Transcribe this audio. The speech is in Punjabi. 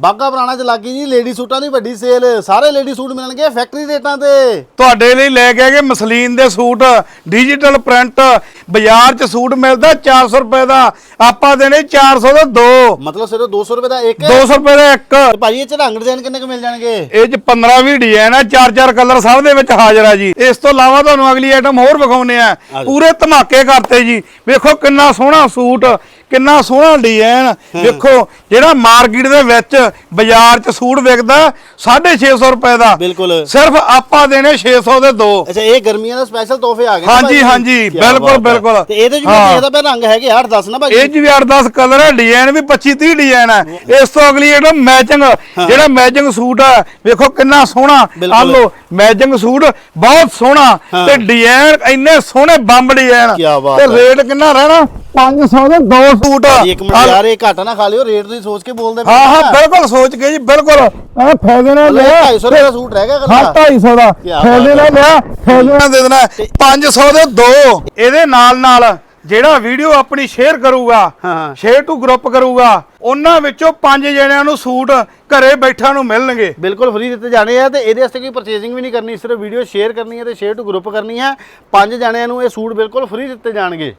ਬਾਗਾ ਪੁਰਾਣਾ ਚ ਲੱਗੀ ਜੀ ਲੇਡੀ ਸੂਟਾਂ ਦੀ ਵੱਡੀ ਸੇਲ ਸਾਰੇ ਲੇਡੀ ਸੂਟ ਮਿਲਣਗੇ ਫੈਕਟਰੀ ਰੇਟਾਂ ਤੇ। ਤੁਹਾਡੇ ਲਈ ਲੈ ਕੇ ਆਏ ਮਸਲੀਨ ਦੇ ਸੂਟ ਡਿਜੀਟਲ ਪ੍ਰਿੰਟ ਬਾਜ਼ਾਰ 'ਚ ਸੂਟ ਮਿਲਦਾ 400 ਰੁਪਏ ਦਾ ਆਪਾਂ ਦੇਣੇ 400 ਦੇ ਦੋ। ਮਤਲਬ ਸਿਰਫ 200 ਰੁਪਏ ਦਾ ਇੱਕ 200 ਰੁਪਏ ਦਾ ਇੱਕ। ਤੇ ਭਾਜੀ ਇਹ ਚ ਰੰਗ ਡਿਜ਼ਾਈਨ ਕਿੰਨੇ ਕੁ ਮਿਲ ਜਾਣਗੇ? ਇਹ 'ਚ 15 20 ਡਿਜ਼ਾਈਨ ਆ ਚਾਰ ਚਾਰ ਕਲਰ ਸਭ ਦੇ ਵਿੱਚ ਹਾਜ਼ਰ ਆ ਜੀ। ਇਸ ਤੋਂ ਇਲਾਵਾ ਤੁਹਾਨੂੰ ਅਗਲੀ ਆਈਟਮ ਹੋਰ ਵਿਖਾਉਨੇ ਆ ਪੂਰੇ ਧਮਾਕੇ ਕਰਤੇ ਜੀ। ਵੇਖੋ ਕਿੰਨਾ ਸੋਹਣਾ ਸੂਟ ਕਿੰਨਾ ਸੋਹਣਾ ਡਿਜ਼ਾਈਨ ਵੇਖੋ ਜਿਹੜਾ ਮਾਰਕੀਟ ਦੇ ਵਿੱਚ ਬਾਜ਼ਾਰ 'ਚ ਸੂਟ ਵਿਕਦਾ 650 ਰੁਪਏ ਦਾ। ਬਿਲਕੁਲ। ਸਿਰਫ ਆਪਾਂ ਦੇਣੇ 600 ਦੇ ਦੋ। ਅੱਛਾ ਇਹ ਗਰਮੀਆਂ ਦਾ ਸਪੈਸ਼ਲ ਤੋਹਫੇ ਆ ਗਏ ਹਾਂਜੀ? ਹਾਂਜੀ, ਬਿਲਕੁਲ। ਬਿਲਕੁਲ। ਤੇ ਇਹਦੇ ਚ ਵੀ ਹਾਂ। ਦੇਖਦਾ ਪਿਆ ਰੰਗ ਹੈਗੇ 8 10 ਨਾ ਭਾਜੀ ਇਹ 'ਚ ਵੀ 8-10 ਕਲਰ ਹੈ ਡਿਜ਼ਾਈਨ ਵੀ 25-30 ਡਿਜ਼ਾਈਨ ਹੈ। ਇਸ ਤੋਂ ਅਗਲੀ ਜਿਹੜਾ ਮੈਚਿੰਗ ਜਿਹੜਾ ਮੈਚਿੰਗ ਸੂਟ ਹੈ ਵੇਖੋ ਕਿੰਨਾ ਸੋਹਣਾ। ਆ। ਲੋ ਮੈਚਿੰਗ ਸੂਟ ਬਹੁਤ ਸੋਹਣਾ। ਤੇ ਡਿਜ਼ਾਈਨ ਇੰਨੇ ਸੋਹਣੇ ਬੰਬ ਡਿਜ਼ਾਈਨ ਤੇ। ਰੇਟ ਕਿੰਨਾ ਰਹਿਣਾ? 500 ਦੇ ਦੋ ਸੂਟ ਭਾਜੀ, ਇੱਕ ਮਿੰਟ ਯਾਰ ਇਹ ਘਾਟਾ ਨਾ ਖਾ ਲਿਓ ਰੇਟ ਦੀ ਸੋਚ ਕੇ ਬੋਲਦੇ ਹਾਂ ਹਾਂ। ਬਿਲਕੁਲ ਸੋਚ ਕੇ ਜੀ ਬਿਲਕੁਲ। ਇਹ ਫਾਇਦੇ ਨਾਲ ਲਿਆ। 250 ਰੁਪਏ ਦਾ ਸੂਟ ਰਹਿ ਗਿਆ ਹਾਂ ਕੱਲਾ। 250 ਦਾ। ਫਾਇਦੇ ਨਾਲ ਬਾਤ ਲਿਆ ਫਾਇਦੇ ਨਾਲ ਦੇ ਦੇਣਾ 500 ਦੇ ਦੋ। ਇਹਦੇ ਨਾਲ ਨਾਲ ਜਿਹੜਾ ਵੀਡੀਓ ਆਪਣੀ ਸ਼ੇਅਰ ਕਰੂਗਾ ਹਾਂ। ਸ਼ੇਅਰ ਟੂ ਗਰੁੱਪ ਕਰੂਗਾ ਉਹਨਾਂ ਵਿੱਚੋਂ ਪੰਜ ਜਣਿਆਂ ਨੂੰ ਸੂਟ ਘਰੇ ਬੈਠਾ ਨੂੰ ਮਿਲਣਗੇ। ਬਿਲਕੁਲ ਫ੍ਰੀ ਦਿੱਤੇ ਜਾਣੇ ਆ ਤੇ ਇਹਦੇ ਵਾਸਤੇ ਕੋਈ ਪਰਚੇਸਿੰਗ ਵੀ ਨਹੀਂ ਕਰਨੀ ਸਿਰਫ ਵੀਡੀਓ ਸ਼ੇਅਰ ਕਰਨੀ ਹੈ ਤੇ ਸ਼ੇਅਰ ਟੂ ਗਰੁੱਪ ਕਰਨੀ ਹੈ। ਪੰਜ ਜਣਿਆਂ ਨੂੰ ਇਹ ਸੂਟ ਬਿਲਕੁਲ ਫ੍ਰੀ ਦਿੱਤੇ ਜਾਣਗੇ।